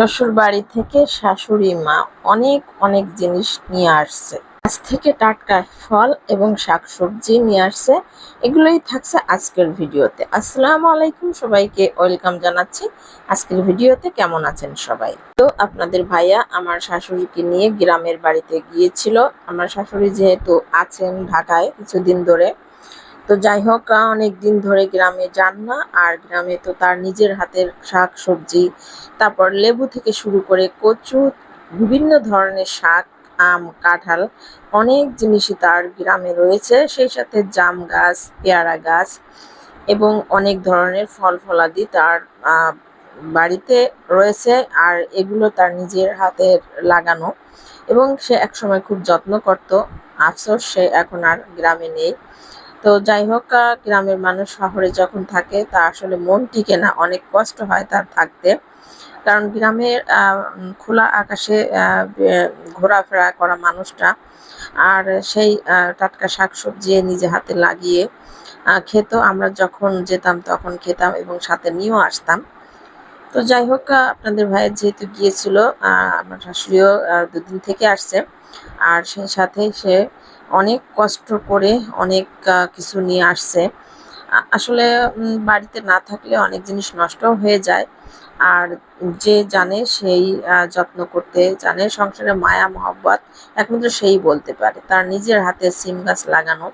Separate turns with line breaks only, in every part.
শ্বশুর বাড়ি থেকে শাশুড়ি মা অনেক অনেক জিনিস নিয়ে আসছে। আজ থেকে টাটকা ফল এবং শাকসবজি নিয়ে আসছে। এগুলোই থাকছে আজকের ভিডিওতে। আসসালামু আলাইকুম সবাইকে, ওয়েলকাম জানাচ্ছি। আজকের ভিডিওতে কেমন আছেন সবাই? তো আপনাদের ভাইয়া আমার শাশুড়িকে নিয়ে গ্রামের বাড়িতে গিয়েছিল। আমার শাশুড়ি যেহেতু আছেন ঢাকায় কিছুদিন ধরে। তো যাই হোক অনেক দিন ধরে গ্রামে যান না, আর গ্রামে তো তার নিজের হাতের শাক সবজি, তারপর লেবু থেকে শুরু করে কচু, বিভিন্ন ধরনের শাক, আম, কাঁঠাল, অনেক জিনিসই তার গ্রামে রয়েছে। সেই সাথে জাম গাছ, পেয়ারা গাছ এবং অনেক ধরনের ফল ফলাদি তার বাড়িতে রয়েছে, আর এগুলো তার নিজের হাতের লাগানো এবং সে একসময় খুব যত্ন করত। আফসোস, সে এখন আর গ্রামে নেই। তো যাই হোক গ্রামের মানুষ শহরে যখন থাকে, তা আসলে মন টিকে না, অনেক কষ্ট হয় তার থাকতে। কারণ গ্রামের খোলা আকাশে ঘোরাফেরা করা মানুষটা আর সেই টাটকা শাকসবজি নিজে হাতে লাগিয়ে খেত। আমরা যখন যেতাম তখন খেতাম এবং সাথে নিয়েও আসতাম। তো যাই হোক আপনাদের ভাইয়ের যেহেতু গিয়েছিল আমার শাশুড়িও দুদিন থেকে আসছে। আর সেই সাথে সে অনেক কষ্ট করে অনেক কিছু নিয়ে আসছে। আসলে বাড়িতে না থাকলে অনেক জিনিস নষ্ট হয়ে যায়। আর যে জানে সেই যত্ন করতে জানে। সংসারে মায়া, মহব্বত একমাত্র সেই বলতে পারে। তার নিজের হাতে সিম গাছ লাগানো,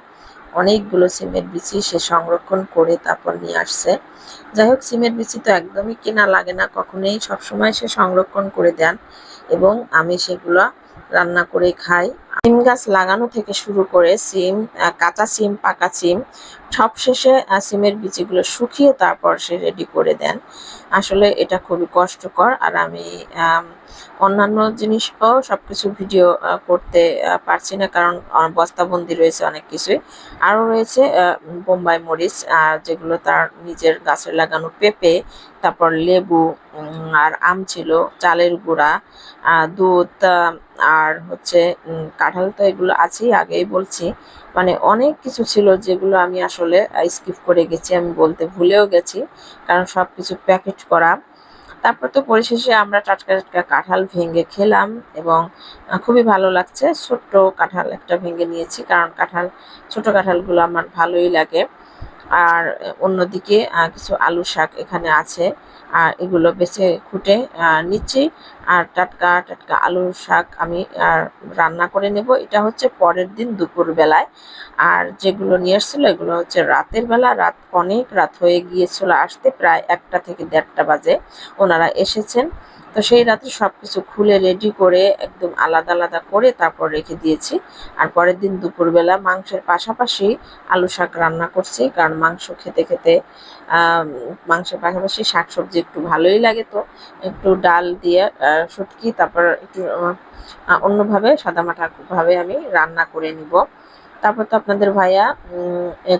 অনেকগুলো সিমের বিচি সে সংরক্ষণ করে তারপর নিয়ে আসছে। যাই হোক, সিমের বিচি তো একদমই কেনা লাগে না। কখনোই সবসময় সে সংরক্ষণ করে দেন এবং আমি সেগুলো রান্না করে খাই। সিম গাছ লাগানো থেকে শুরু করে সিম কাঁচা সিম পাকা সিম সব শেষে আহ, সিমের বিচিগুলো শুকিয়ে তারপর সে রেডি করে দেন। আসলে এটা খুবই কষ্টকর আর আমি অন্যান্য জিনিসও সবকিছু ভিডিও করতে পারছি না কারণ বস্তাবন্দি রয়েছে অনেক কিছুই। আরও রয়েছে বোম্বাই মরিচ যেগুলো তার নিজের গাছের লাগানো পেঁপে তারপর লেবু আর আম ছিল চালের গুঁড়া দুধ আর হচ্ছে কাঁঠাল তো এগুলো আছেই আগেই বলছি। মানে অনেক কিছু ছিল যেগুলো আমি আসলে স্কিপ করে গেছি, আমি বলতে ভুলেও গেছি। কারণ সব কিছু প্যাকেট করা। তারপর তো পরিশেষে আমরা টাটকা টাটকা কাঁঠাল ভেঙে খেলাম এবং খুবই ভালো লাগছে। ছোট্ট কাঁঠাল একটা ভেঙে নিয়েছি, কারণ কাঁঠাল, ছোট কাঁঠালগুলো আমার ভালোই লাগে। আর অন্যদিকে কিছু আলু শাক এখানে আছে। আর এগুলো বেছে খুঁটে নিচ্ছি। আর টাটকা টাটকা আলু শাক আমি, আর রান্না করে নেব। এটা হচ্ছে পরের দিন দুপুর বেলায় আর যেগুলো নিয়ে এসেছিল এগুলো হচ্ছে রাতের বেলা। রাত অনেক রাত হয়ে গিয়েছিল আসতে, প্রায় একটা থেকে দেড়টা বাজে। ওনারা এসেছেন। তো সেই রাতে সব কিছু খুলে রেডি করে একদম আলাদা আলাদা করে তারপর রেখে দিয়েছি। আর পরের দিন দুপুরবেলা মাংসের পাশাপাশি আলু শাক রান্না করছি, কারণ মাংস খেতে খেতে মাংসের পাশাপাশি শাক সবজি একটু ভালোই লাগে তো। একটু ডাল দিয়ে শুটকি, তারপর একটু অন্যভাবে সাদামাটা ভাবে আমি রান্না করে নিব। তারপর তো আপনাদের ভাইয়া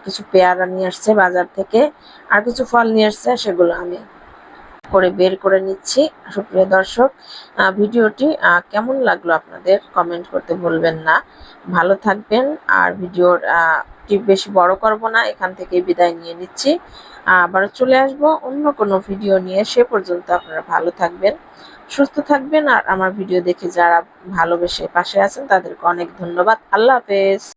কিছু পেয়ারা নিয়ে আসছে বাজার থেকে, আর কিছু ফল নিয়ে আসছে, সেগুলো আমি করে বের করে নিচ্ছি। সুপ্রিয় দর্শক ভিডিওটি কেমন লাগল আপনাদের কমেন্ট করতে ভুলবেন না। ভালো থাকবেন। আর ভিডিওর আহ, টি বেশি বড় করব না এখান থেকে বিদায় নিয়ে নিচ্ছি। আবার চলে আসব অন্য কোনো ভিডিও নিয়ে। সে পর্যন্ত আপনারা ভালো থাকবেন সুস্থ থাকবেন। আর আমার ভিডিও দেখে যারা ভালোবেসে পাশে আছেন তাদেরকে অনেক ধন্যবাদ। আল্লাহ হাফেজ।